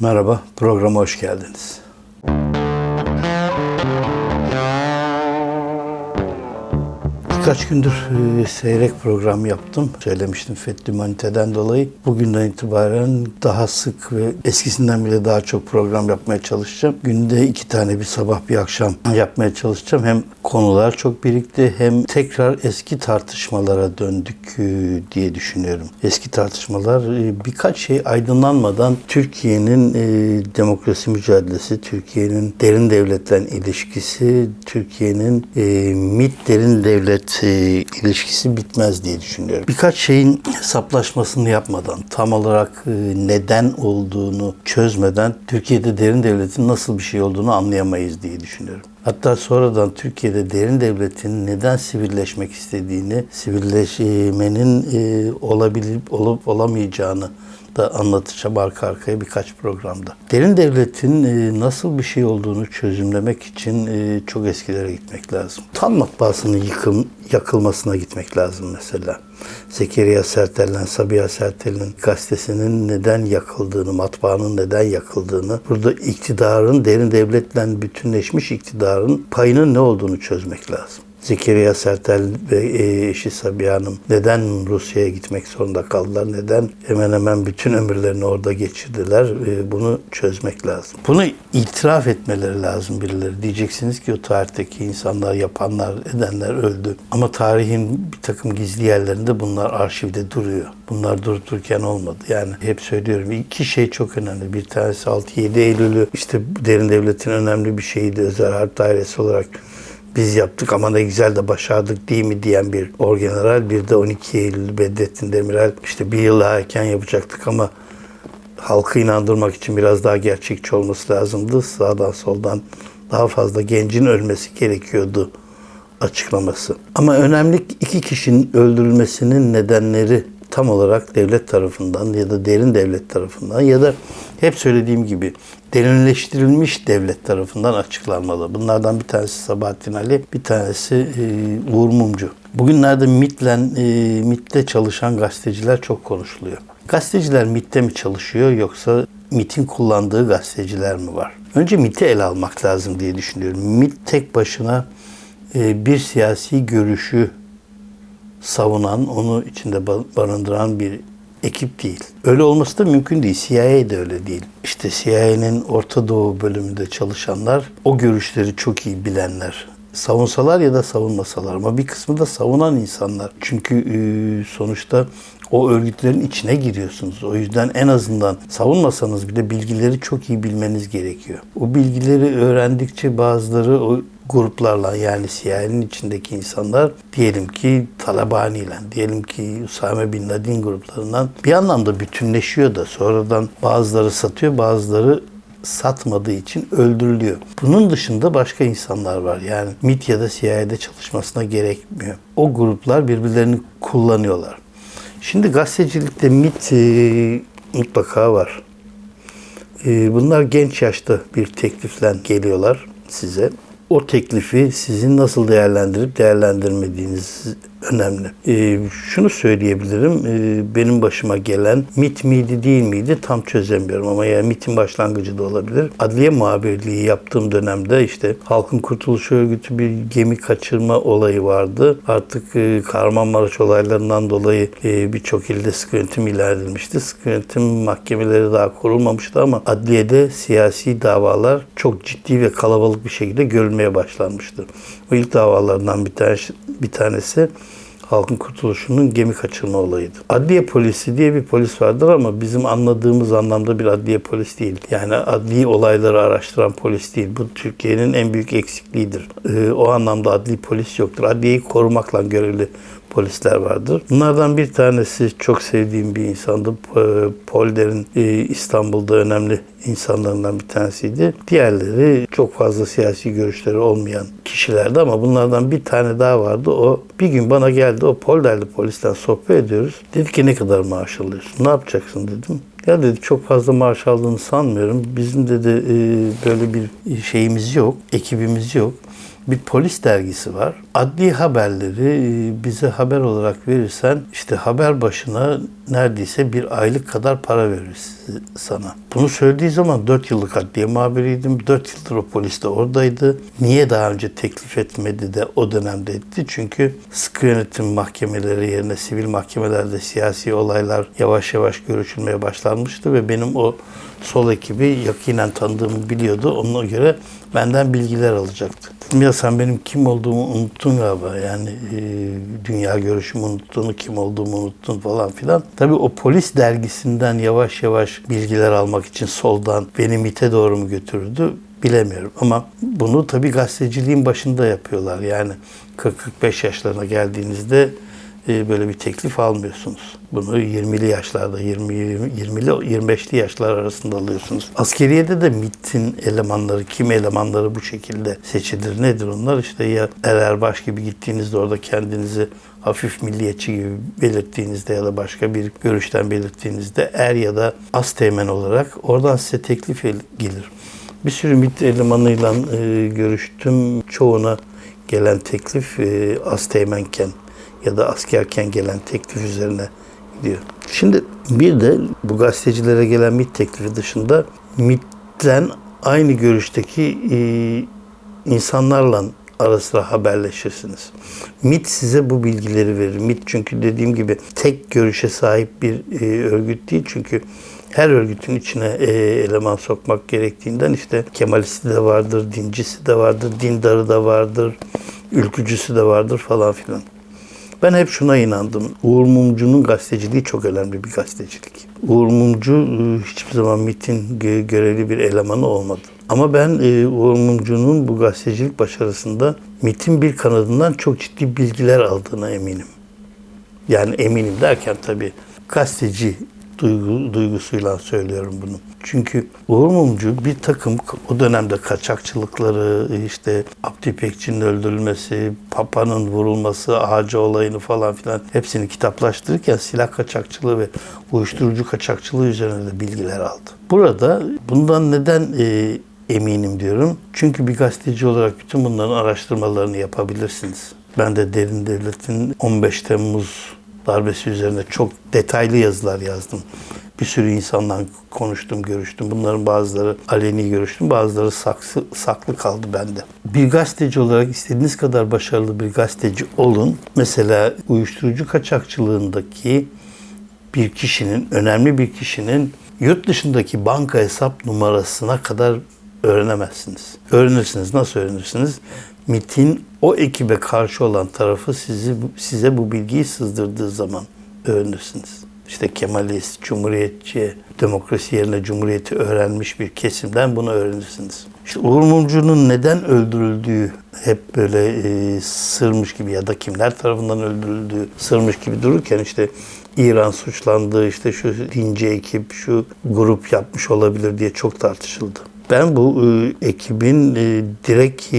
Merhaba, programa hoş geldiniz. Birkaç gündür e, seyrek program yaptım. Söylemiştim Fethi Manite'den dolayı. Bugünden itibaren daha sık ve eskisinden bile daha çok program yapmaya çalışacağım. Günde iki tane bir sabah bir akşam yapmaya çalışacağım. Hem konular çok birikti hem tekrar eski tartışmalara döndük e, diye düşünüyorum. Eski tartışmalar e, birkaç şey aydınlanmadan Türkiye'nin demokrasi mücadelesi, Türkiye'nin derin devletle ilişkisi, Türkiye'nin MIT derin devlet e, ilişkisi bitmez diye düşünüyorum. Birkaç şeyin hesaplaşmasını yapmadan, tam olarak e, neden olduğunu çözmeden Türkiye'de derin devletin nasıl bir şey olduğunu anlayamayız diye düşünüyorum. Hatta sonradan Türkiye'de derin devletin neden sivilleşmek istediğini, sivilleşmenin e, olabilip olup olamayacağını da anlatacağım arka arkaya birkaç programda. Derin devletin e, nasıl bir şey olduğunu çözümlemek için e, çok eskilere gitmek lazım. Tan matbaasının yıkım, yakılmasına gitmek lazım mesela. Zekeriya Sertel'den Sabiha Sertel'in gazetesinin neden yakıldığını, matbaanın neden yakıldığını, burada iktidarın, derin devletle bütünleşmiş iktidarın payının ne olduğunu çözmek lazım. Zekeriya Sertel ve e, eşi Sabiha Hanım neden Rusya'ya gitmek zorunda kaldılar? Neden hemen hemen bütün ömürlerini orada geçirdiler? E, Bunu çözmek lazım. Bunu itiraf etmeleri lazım birileri. Diyeceksiniz ki o tarihteki insanlar, yapanlar, edenler öldü. Ama tarihin bir takım gizli yerlerinde bunlar arşivde duruyor. Bunlar durup olmadı. Yani hep söylüyorum iki şey çok önemli. Bir tanesi 6-7 Eylül'ü işte derin devletin önemli bir şeydi özel harp dairesi olarak biz yaptık ama ne güzel de başardık değil mi diyen bir orgeneral. Bir de 12 Eylül Bedrettin Demirel işte bir yıl erken yapacaktık ama halkı inandırmak için biraz daha gerçekçi olması lazımdı. Sağdan soldan daha fazla gencin ölmesi gerekiyordu açıklaması. Ama önemli iki kişinin öldürülmesinin nedenleri tam olarak devlet tarafından ya da derin devlet tarafından ya da hep söylediğim gibi derinleştirilmiş devlet tarafından açıklanmalı. Bunlardan bir tanesi Sabahattin Ali, bir tanesi e, Uğur Mumcu. Bugünlerde MIT'le e, MIT'te çalışan gazeteciler çok konuşuluyor. Gazeteciler MIT'te mi çalışıyor yoksa MIT'in kullandığı gazeteciler mi var? Önce MIT'i ele almak lazım diye düşünüyorum. MIT tek başına e, bir siyasi görüşü savunan, onu içinde barındıran bir ekip değil. Öyle olması da mümkün değil. CIA de öyle değil. İşte CIA'nin Orta Doğu bölümünde çalışanlar, o görüşleri çok iyi bilenler. Savunsalar ya da savunmasalar ama bir kısmı da savunan insanlar. Çünkü e, sonuçta o örgütlerin içine giriyorsunuz. O yüzden en azından savunmasanız bile bilgileri çok iyi bilmeniz gerekiyor. O bilgileri öğrendikçe bazıları o gruplarla yani CIA'nin içindeki insanlar diyelim ki Talabani ile diyelim ki Usame Bin Laden gruplarından bir anlamda bütünleşiyor da sonradan bazıları satıyor bazıları satmadığı için öldürülüyor. Bunun dışında başka insanlar var. Yani MIT ya da CIA'de çalışmasına gerekmiyor. O gruplar birbirlerini kullanıyorlar. Şimdi gazetecilikte MIT e, mutlaka var. E, bunlar genç yaşta bir teklifle geliyorlar size o teklifi sizin nasıl değerlendirip değerlendirmediğiniz önemli. E, şunu söyleyebilirim. E, benim başıma gelen MIT miydi değil miydi tam çözemiyorum ama yani MIT'in başlangıcı da olabilir. Adliye muhabirliği yaptığım dönemde işte Halkın Kurtuluşu Örgütü bir gemi kaçırma olayı vardı. Artık e, Kahramanmaraş olaylarından dolayı e, birçok ilde sıkı yönetim ilan edilmişti. Sıkı mahkemeleri daha kurulmamıştı ama adliyede siyasi davalar çok ciddi ve kalabalık bir şekilde görülmeye başlanmıştı. O ilk davalardan bir tanesi, bir tanesi Halkın Kurtuluşu'nun gemi kaçırma olayıydı. Adliye polisi diye bir polis vardır ama bizim anladığımız anlamda bir adliye polis değil. Yani adli olayları araştıran polis değil. Bu Türkiye'nin en büyük eksikliğidir. Ee, o anlamda adli polis yoktur. Adliyeyi korumakla görevli polisler vardır. Bunlardan bir tanesi çok sevdiğim bir insandı. Polder'in e, İstanbul'da önemli insanlarından bir tanesiydi. Diğerleri çok fazla siyasi görüşleri olmayan kişilerdi ama bunlardan bir tane daha vardı. O bir gün bana geldi. O Polder'li polisten sohbet ediyoruz. Dedi ki ne kadar maaş alıyorsun? Ne yapacaksın dedim. Ya dedi çok fazla maaş aldığını sanmıyorum. Bizim dedi e, böyle bir şeyimiz yok, ekibimiz yok. bir polis dergisi var. Adli haberleri bize haber olarak verirsen işte haber başına neredeyse bir aylık kadar para veririz sana. Bunu söylediği zaman 4 yıllık adliye muhabiriydim. 4 yıldır o polis de oradaydı. Niye daha önce teklif etmedi de o dönemde etti? Çünkü sıkı yönetim mahkemeleri yerine sivil mahkemelerde siyasi olaylar yavaş yavaş görüşülmeye başlanmıştı ve benim o sol ekibi yakinen tanıdığımı biliyordu. Ona göre benden bilgiler alacaktı. Ya sen benim kim olduğumu unuttun galiba. Yani e, dünya görüşümü unuttun, kim olduğumu unuttun falan filan. Tabii o polis dergisinden yavaş yavaş bilgiler almak için soldan beni MIT'e doğru mu götürdü bilemiyorum. Ama bunu tabii gazeteciliğin başında yapıyorlar. Yani 40-45 yaşlarına geldiğinizde böyle bir teklif almıyorsunuz. Bunu 20'li yaşlarda, 20 20'li 25'li yaşlar arasında alıyorsunuz. Askeriyede de MIT'in elemanları, kim elemanları bu şekilde seçilir. Nedir onlar? İşte ya ererbaş gibi gittiğinizde orada kendinizi hafif milliyetçi gibi belirttiğinizde ya da başka bir görüşten belirttiğinizde er ya da az teğmen olarak oradan size teklif gelir. Bir sürü MIT elemanıyla e, görüştüm. Çoğuna gelen teklif e, az teğmenken ya da askerken gelen teklif üzerine gidiyor. Şimdi bir de bu gazetecilere gelen MIT teklifi dışında MIT'ten aynı görüşteki e, insanlarla ara sıra haberleşirsiniz. MIT size bu bilgileri verir. MIT çünkü dediğim gibi tek görüşe sahip bir e, örgüt değil. Çünkü her örgütün içine e, eleman sokmak gerektiğinden işte Kemalisti de vardır, dincisi de vardır, dindarı da vardır, ülkücüsü de vardır falan filan. Ben hep şuna inandım. Uğur Mumcu'nun gazeteciliği çok önemli bir gazetecilik. Uğur Mumcu e, hiçbir zaman MIT'in görevli bir elemanı olmadı. Ama ben e, Uğur Mumcu'nun bu gazetecilik başarısında MIT'in bir kanadından çok ciddi bilgiler aldığına eminim. Yani eminim derken tabii gazeteci duygu, duygusuyla söylüyorum bunu. Çünkü Uğur Mumcu bir takım o dönemde kaçakçılıkları, işte Abdi Pekçi'nin öldürülmesi, Papa'nın vurulması, ağacı olayını falan filan hepsini kitaplaştırırken silah kaçakçılığı ve uyuşturucu kaçakçılığı üzerine de bilgiler aldı. Burada bundan neden e, eminim diyorum. Çünkü bir gazeteci olarak bütün bunların araştırmalarını yapabilirsiniz. Ben de Derin Devlet'in 15 Temmuz darbesi üzerine çok detaylı yazılar yazdım. Bir sürü insanla konuştum, görüştüm. Bunların bazıları aleni görüştüm, bazıları saksı, saklı kaldı bende. Bir gazeteci olarak istediğiniz kadar başarılı bir gazeteci olun. Mesela uyuşturucu kaçakçılığındaki bir kişinin, önemli bir kişinin yurt dışındaki banka hesap numarasına kadar öğrenemezsiniz. Öğrenirsiniz. Nasıl öğrenirsiniz? MIT'in o ekibe karşı olan tarafı sizi size bu bilgiyi sızdırdığı zaman öğrenirsiniz. İşte Kemalist, Cumhuriyetçi, demokrasi yerine Cumhuriyeti öğrenmiş bir kesimden bunu öğrenirsiniz. İşte Uğur Mumcu'nun neden öldürüldüğü hep böyle e, sırmış gibi ya da kimler tarafından öldürüldüğü sırmış gibi dururken işte İran suçlandığı işte şu dinci ekip, şu grup yapmış olabilir diye çok tartışıldı. Ben bu e, ekibin e, direkt e,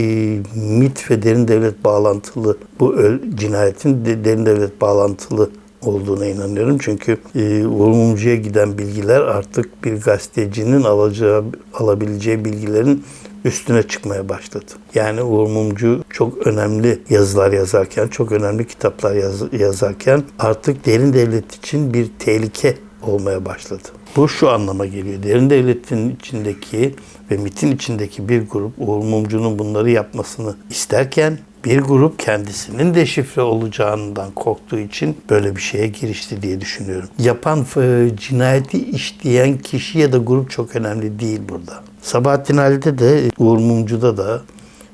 MIT ve derin devlet bağlantılı, bu öl, cinayetin de, derin devlet bağlantılı olduğuna inanıyorum. Çünkü e, Uğur giden bilgiler artık bir gazetecinin alacağı, alabileceği bilgilerin üstüne çıkmaya başladı. Yani Uğur Mumcu çok önemli yazılar yazarken, çok önemli kitaplar yaz, yazarken artık derin devlet için bir tehlike olmaya başladı. Bu şu anlama geliyor. Derin devletin içindeki ve MIT'in içindeki bir grup Uğur Mumcu'nun bunları yapmasını isterken bir grup kendisinin deşifre olacağından korktuğu için böyle bir şeye girişti diye düşünüyorum. Yapan e, cinayeti işleyen kişi ya da grup çok önemli değil burada. Sabahattin Ali'de de Uğur Mumcu'da da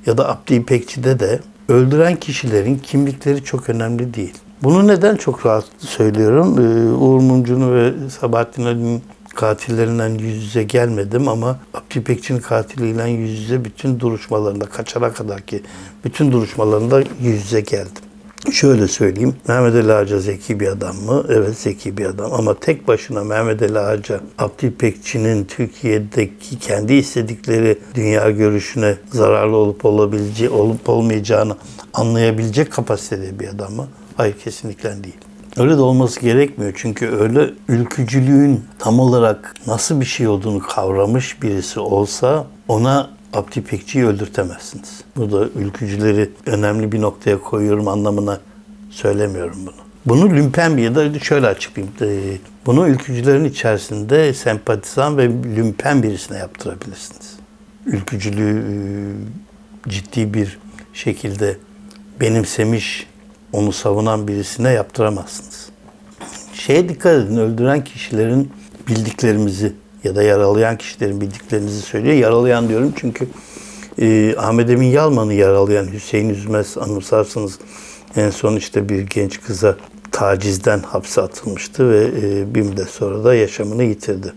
ya da Abdi İpekçi'de de öldüren kişilerin kimlikleri çok önemli değil. Bunu neden çok rahat söylüyorum? Ee, Uğur Mumcu'nun ve Sabahattin Ali'nin katillerinden yüz yüze gelmedim ama Abdi İpekçi'nin katiliyle yüz yüze bütün duruşmalarında, kaçana kadar ki bütün duruşmalarında yüz yüze geldim. Şöyle söyleyeyim, Mehmet Ali Ağaca zeki bir adam mı? Evet zeki bir adam ama tek başına Mehmet Ali Ağaca, Abdi İpekçi'nin Türkiye'deki kendi istedikleri dünya görüşüne zararlı olup olabileceği, olup olmayacağını anlayabilecek kapasitede bir adam mı? Hayır kesinlikle değil. Öyle de olması gerekmiyor. Çünkü öyle ülkücülüğün tam olarak nasıl bir şey olduğunu kavramış birisi olsa ona Abdi İpekçi'yi öldürtemezsiniz. Burada ülkücüleri önemli bir noktaya koyuyorum anlamına söylemiyorum bunu. Bunu lümpen bir ya da şöyle açıklayayım. Ee, Bunu ülkücülerin içerisinde sempatizan ve lümpen birisine yaptırabilirsiniz. Ülkücülüğü e, ciddi bir şekilde benimsemiş, onu savunan birisine yaptıramazsınız. Şeye dikkat edin, öldüren kişilerin bildiklerimizi ya da yaralayan kişilerin bildiklerimizi söylüyor. Yaralayan diyorum çünkü e, Ahmet Emin Yalman'ı yaralayan Hüseyin Üzmez anımsarsınız en son işte bir genç kıza tacizden hapse atılmıştı ve e, bir müddet sonra da yaşamını yitirdi.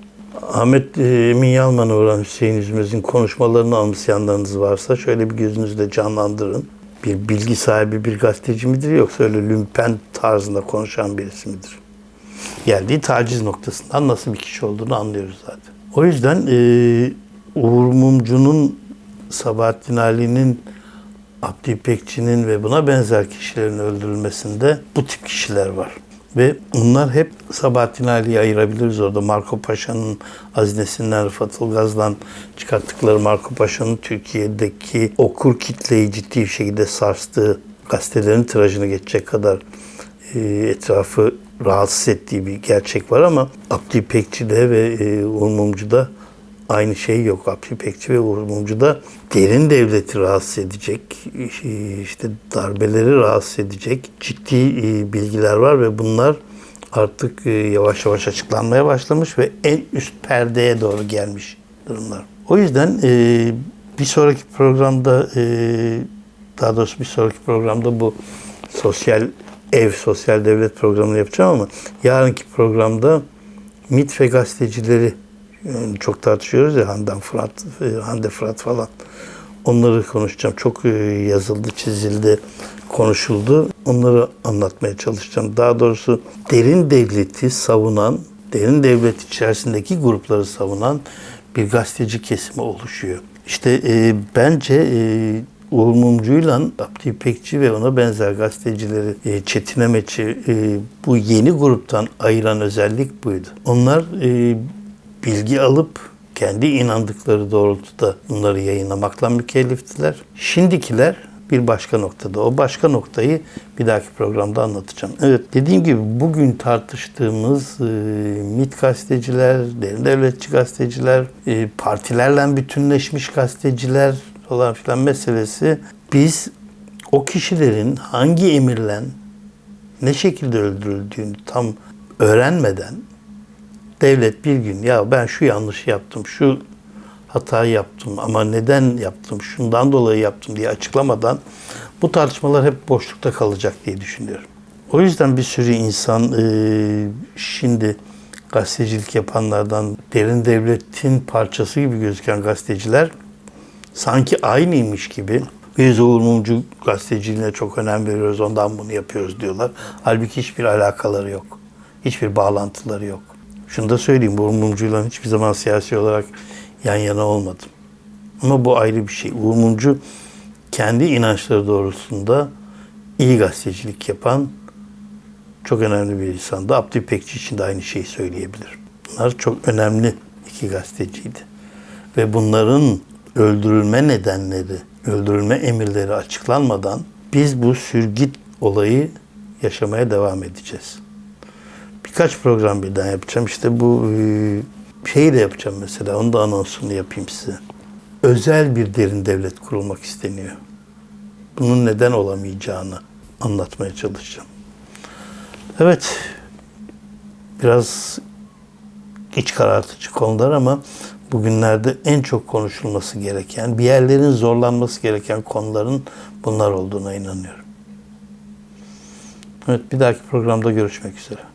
Ahmet e, Emin Yalman'a uğran Hüseyin Üzmez'in konuşmalarını anımsayanlarınız varsa şöyle bir gözünüzde canlandırın. Bir bilgi sahibi bir gazeteci midir yoksa öyle lümpen tarzında konuşan birisi midir? Geldiği taciz noktasından nasıl bir kişi olduğunu anlıyoruz zaten. O yüzden e, Uğur Mumcu'nun Sabahattin Ali'nin Abdi İpekçi'nin ve buna benzer kişilerin öldürülmesinde bu tip kişiler var. Ve onlar hep Sabahattin Ali'yi ayırabiliriz orada. Marco Paşa'nın hazinesinden Rıfat Ilgaz'dan çıkarttıkları Marco Paşa'nın Türkiye'deki okur kitleyi ciddi bir şekilde sarstığı gazetelerin tirajını geçecek kadar e, etrafı rahatsız ettiği bir gerçek var ama Abdi İpekçi'de ve e, Uğur aynı şey yok. Abdi İpekçi ve Uğur Mumcu'da derin devleti rahatsız edecek, işte darbeleri rahatsız edecek ciddi e, bilgiler var ve bunlar artık e, yavaş yavaş açıklanmaya başlamış ve en üst perdeye doğru gelmiş durumlar. O yüzden e, bir sonraki programda daha doğrusu bir sonraki programda bu sosyal ev, sosyal devlet programını yapacağım ama yarınki programda MİT ve gazetecileri yani çok tartışıyoruz ya Handan Fırat, Hande Fırat falan. Onları konuşacağım. Çok yazıldı, çizildi, konuşuldu. Onları anlatmaya çalışacağım. Daha doğrusu derin devleti savunan, derin devlet içerisindeki grupları savunan bir gazeteci kesimi oluşuyor. İşte e, bence e, Uğur Mumcu'yla Abdi İpekçi ve ona benzer gazetecileri e, Çetin Emeç'i e, bu yeni gruptan ayıran özellik buydu. Onlar e, bilgi alıp kendi inandıkları doğrultuda bunları yayınlamakla mükelleftiler. Şimdikiler bir başka noktada. O başka noktayı bir dahaki programda anlatacağım. Evet dediğim gibi bugün tartıştığımız e, MİT gazeteciler, derin devletçi gazeteciler, e, partilerle bütünleşmiş gazeteciler falan filan meselesi biz o kişilerin hangi emirle ne şekilde öldürüldüğünü tam öğrenmeden devlet bir gün ya ben şu yanlışı yaptım, şu hatayı yaptım ama neden yaptım, şundan dolayı yaptım diye açıklamadan bu tartışmalar hep boşlukta kalacak diye düşünüyorum. O yüzden bir sürü insan şimdi gazetecilik yapanlardan derin devletin parçası gibi gözüken gazeteciler sanki aynıymış gibi biz Uğur Mumcu gazeteciliğine çok önem veriyoruz ondan bunu yapıyoruz diyorlar. Halbuki hiçbir alakaları yok. Hiçbir bağlantıları yok. Şunu da söyleyeyim, Uğur Mumcu'yla hiçbir zaman siyasi olarak yan yana olmadım. Ama bu ayrı bir şey. Uğur Mumcu kendi inançları doğrultusunda iyi gazetecilik yapan çok önemli bir insandı. Abdü İpekçi için de aynı şeyi söyleyebilir. Bunlar çok önemli iki gazeteciydi. Ve bunların öldürülme nedenleri, öldürülme emirleri açıklanmadan biz bu sürgit olayı yaşamaya devam edeceğiz. Birkaç program birden yapacağım. İşte bu e, şeyi de yapacağım mesela. Onu da anonsunu yapayım size. Özel bir derin devlet kurulmak isteniyor. Bunun neden olamayacağını anlatmaya çalışacağım. Evet, biraz iç karartıcı konular ama bugünlerde en çok konuşulması gereken, bir yerlerin zorlanması gereken konuların bunlar olduğuna inanıyorum. Evet, bir dahaki programda görüşmek üzere.